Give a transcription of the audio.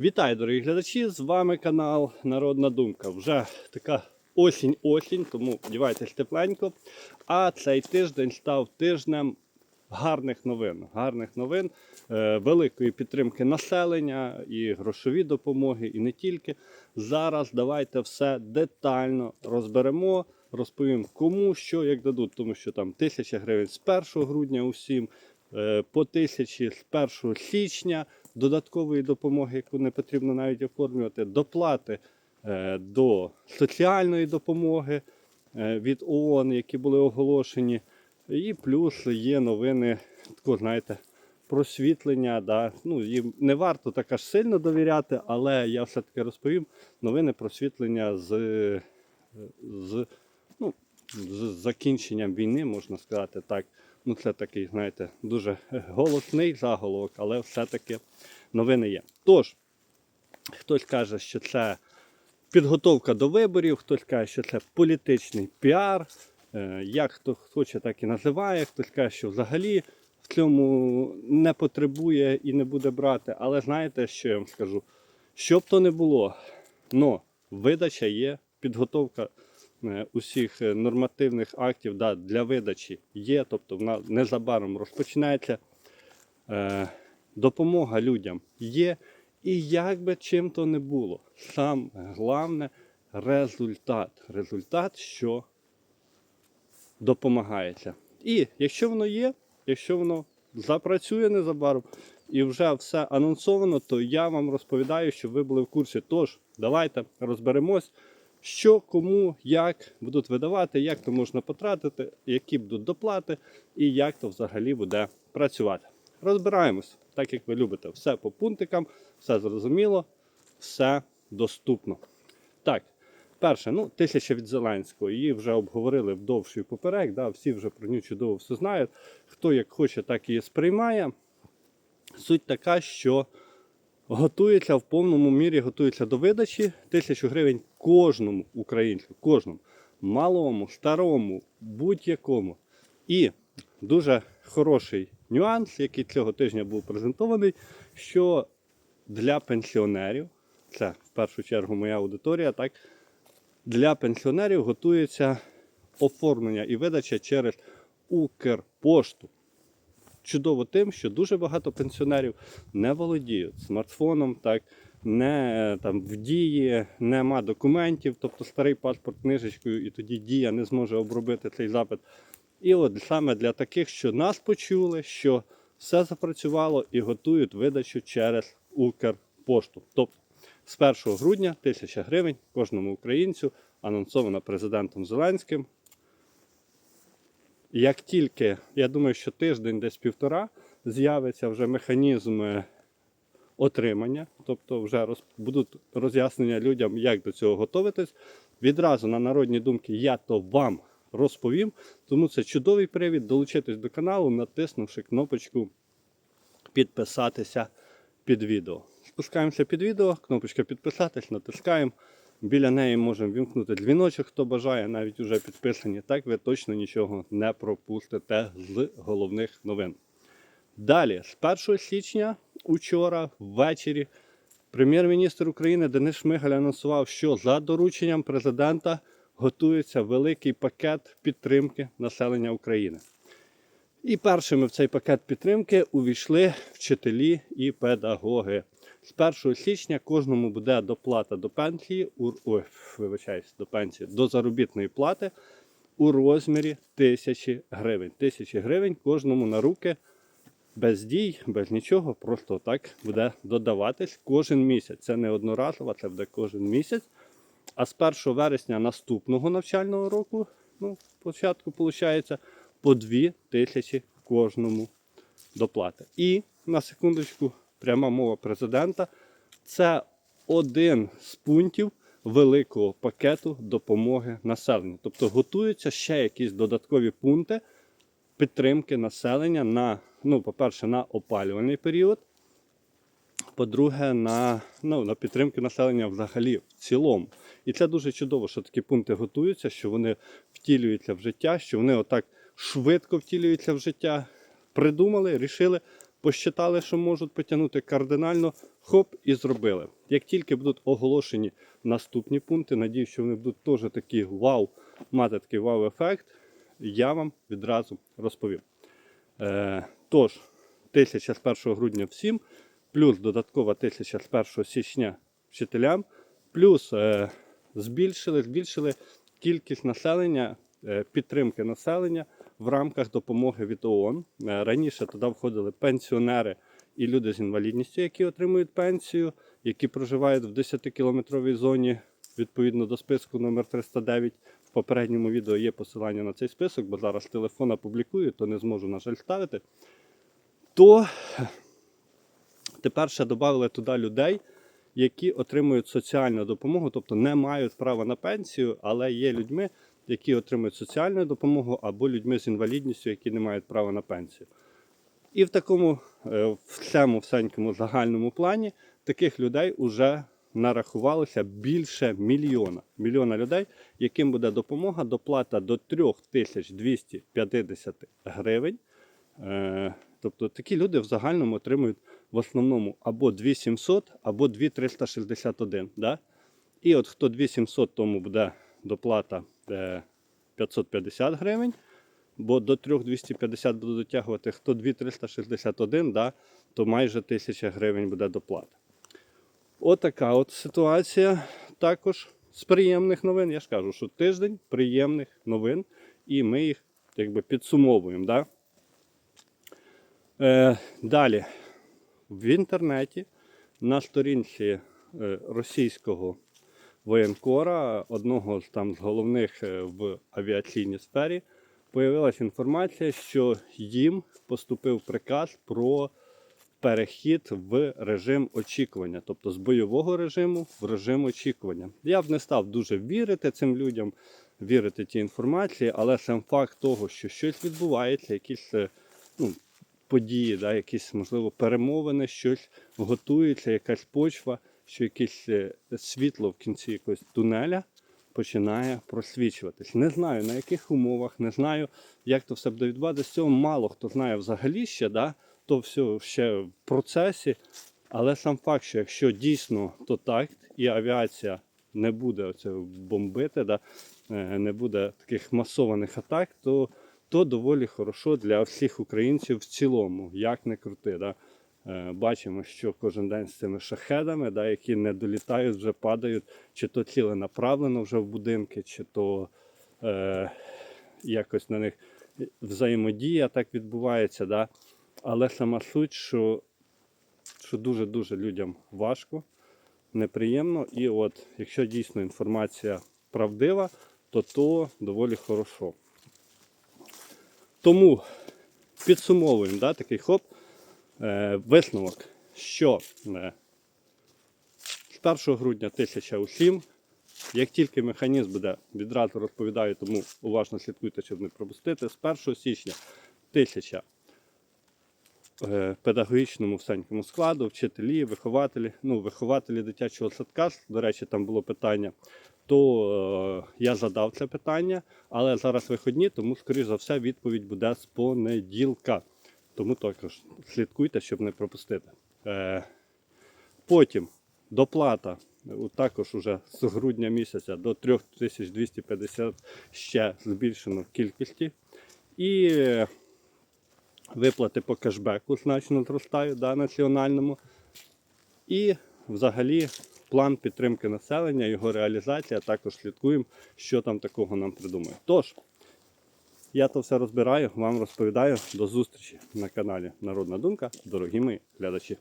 Вітаю, дорогі глядачі! З вами канал Народна Думка. Вже така осінь-осінь, тому сподівайтесь тепленько. А цей тиждень став тижнем гарних новин. Гарних новин, е, великої підтримки населення і грошові допомоги, і не тільки. Зараз давайте все детально розберемо. Розповім кому що як дадуть, тому що там тисяча гривень з 1 грудня усім, по тисячі з 1 січня додаткової допомоги, яку не потрібно навіть оформлювати, доплати е, до соціальної допомоги е, від ООН, які були оголошені. І плюс є новини, тако, знаєте, просвітлення. Да. Ну, їм не варто так аж сильно довіряти, але я все-таки розповім новини просвітлення з, е, з, ну, з закінченням війни, можна сказати так. Ну, це такий, знаєте, дуже голосний заголовок, але все-таки новини є. Тож, хтось каже, що це підготовка до виборів, хтось каже, що це політичний піар. Е, Як хто хоче, так і називає, хтось каже, що взагалі в цьому не потребує і не буде брати. Але знаєте, що я вам скажу? Що б то не було, но видача є, підготовка усіх е, нормативних актів да, для видачі є, тобто вона незабаром розпочинається. Е, допомога людям є. І як би чим то не було, сам головне результат. Результат, що допомагається. І якщо воно є, якщо воно запрацює незабаром і вже все анонсовано, то я вам розповідаю, щоб ви були в курсі. Тож, давайте розберемось, що кому, як будуть видавати, як то можна потратити, які будуть доплати і як то взагалі буде працювати. Розбираємось, так як ви любите, все по пунктикам, все зрозуміло, все доступно. Так, перше, ну, тисяча від Зеленського. Її вже обговорили вдовж і поперек. Да, всі вже про нього чудово все знають. Хто як хоче, так її сприймає. Суть така, що готується в повному мірі, готується до видачі тисячу гривень кожному українцю, кожному малому, старому, будь-якому. І дуже хороший нюанс, який цього тижня був презентований, що для пенсіонерів, це в першу чергу моя аудиторія, так, для пенсіонерів готується оформлення і видача через Укрпошту. Чудово тим, що дуже багато пенсіонерів не володіють смартфоном, так, не там, в дії, нема документів, тобто старий паспорт книжечкою, і тоді дія не зможе обробити цей запит. І от саме для таких, що нас почули, що все запрацювало і готують видачу через Укрпошту. Тобто з 1 грудня 1000 гривень кожному українцю анонсовано президентом Зеленським. Як тільки, я думаю, що тиждень, десь півтора, з'явиться вже механізм е, отримання, тобто вже роз, будуть роз'яснення людям, як до цього готуватись. Відразу на народні думки я то вам розповім. Тому це чудовий привід долучитись до каналу, натиснувши кнопочку підписатися під відео. Спускаємося під відео, кнопочка підписатись, натискаємо. Біля неї можемо вімкнути дзвіночок, хто бажає, навіть вже підписані. Так ви точно нічого не пропустите з головних новин. Далі, з 1 січня, учора, ввечері, прем'єр-міністр України Денис Шмигаль анонсував, що за дорученням президента готується великий пакет підтримки населення України. І першими в цей пакет підтримки увійшли вчителі і педагоги. З 1 січня кожному буде доплата до пенсії, ой, вибачаюсь, до пенсії, до заробітної плати у розмірі тисячі гривень. Тисячі гривень кожному на руки без дій, без нічого, просто так буде додаватись кожен місяць. Це не одноразово, це буде кожен місяць. А з 1 вересня наступного навчального року, ну, спочатку, виходить, по 2 тисячі кожному доплати. І на секундочку, пряма мова президента. Це один з пунктів великого пакету допомоги населенню. Тобто готуються ще якісь додаткові пункти підтримки населення на, ну, по-перше, на опалювальний період. По-друге, на, ну, на підтримки населення взагалі в цілому. І це дуже чудово, що такі пункти готуються, що вони втілюються в життя, що вони отак швидко втілюються в життя. Придумали, рішили, посчитали, що можуть потягнути кардинально, хоп, і зробили. Як тільки будуть оголошені наступні пункти, надію, що вони будуть теж такі вау, мати такий вау-ефект, я вам відразу розповім. Е, тож, тисяча з 1 грудня всім, плюс додаткова тисяча з 1 січня вчителям, плюс е, збільшили, збільшили кількість населення, е, підтримки населення в рамках допомоги від ООН. Е, Раніше туди входили пенсіонери і люди з інвалідністю, які отримують пенсію, які проживають в 10-кілометровій зоні відповідно до списку номер 309. В попередньому відео є посилання на цей список, бо зараз телефон опублікую, то не зможу, на жаль, ставити. То тепер ще додали туди людей, які отримують соціальну допомогу, тобто не мають права на пенсію, але є людьми, які отримують соціальну допомогу, або людьми з інвалідністю, які не мають права на пенсію. І в такому е, всьому всенькому загальному плані таких людей вже нарахувалося більше мільйона. Мільйона людей, яким буде допомога, доплата до 3250 гривень. Е, Тобто такі люди в загальному отримують в основному або 2700, або 2361. Да? І от хто 2700, тому буде доплата 550 гривень, бо до 3250 буду дотягувати. Хто 2361, да, то майже 1000 гривень буде доплата. Отака от ситуація. Також з приємних новин. Я ж кажу, що тиждень приємних новин, і ми їх якби підсумовуємо. Да? Е, далі. В інтернеті на сторінці е, російського воєнкора, одного з там з головних е, в авіаційній сфері, появилася інформація, що їм поступив приказ про перехід в режим очікування, тобто з бойового режиму в режим очікування. Я б не став дуже вірити цим людям, вірити тій інформації, але сам факт того, що щось відбувається, якісь е, ну, події, да, якісь, можливо, перемовини, щось готується, якась почва, що якесь е, світло в кінці якогось тунеля починає просвічуватись. Не знаю на яких умовах, не знаю, як то все буде відбуватися. Цього мало хто знає взагалі ще, да, то все ще в процесі. Але сам факт, що якщо дійсно то так, і авіація не буде оце бомбити, да, е, не буде таких масованих атак, то то доволі хорошо для всіх українців в цілому, як не крути. Да? Е, Бачимо, що кожен день з цими шахедами, да, які не долітають, вже падають, чи то ціленаправлено вже в будинки, чи то е, якось на них взаємодія так відбувається. Да? Але сама суть, що, що дуже-дуже людям важко, неприємно. І от, якщо дійсно інформація правдива, то то доволі хорошо. Тому підсумовуємо да, такий хоп. Е, висновок, що е, з 1 грудня 1000 усім. Як тільки механізм буде, відразу розповідаю, тому уважно слідкуйте, щоб не пропустити. З 1 січня 1000 е, педагогічному всенькому складу, вчителі, вихователі, ну, вихователі дитячого садка, до речі, там було питання, то е, я задав це питання, але зараз виходні, тому, скоріш за все, відповідь буде з понеділка. Тому також слідкуйте, щоб не пропустити. Е, потім доплата також уже з грудня місяця до 3250 ще збільшено в кількості. І виплати по кешбеку значно зростають да, національному. І взагалі план підтримки населення, його реалізація, також слідкуємо, що там такого нам придумають. Тож, я то все розбираю, вам розповідаю. До зустрічі на каналі Народна Думка, дорогі мої глядачі.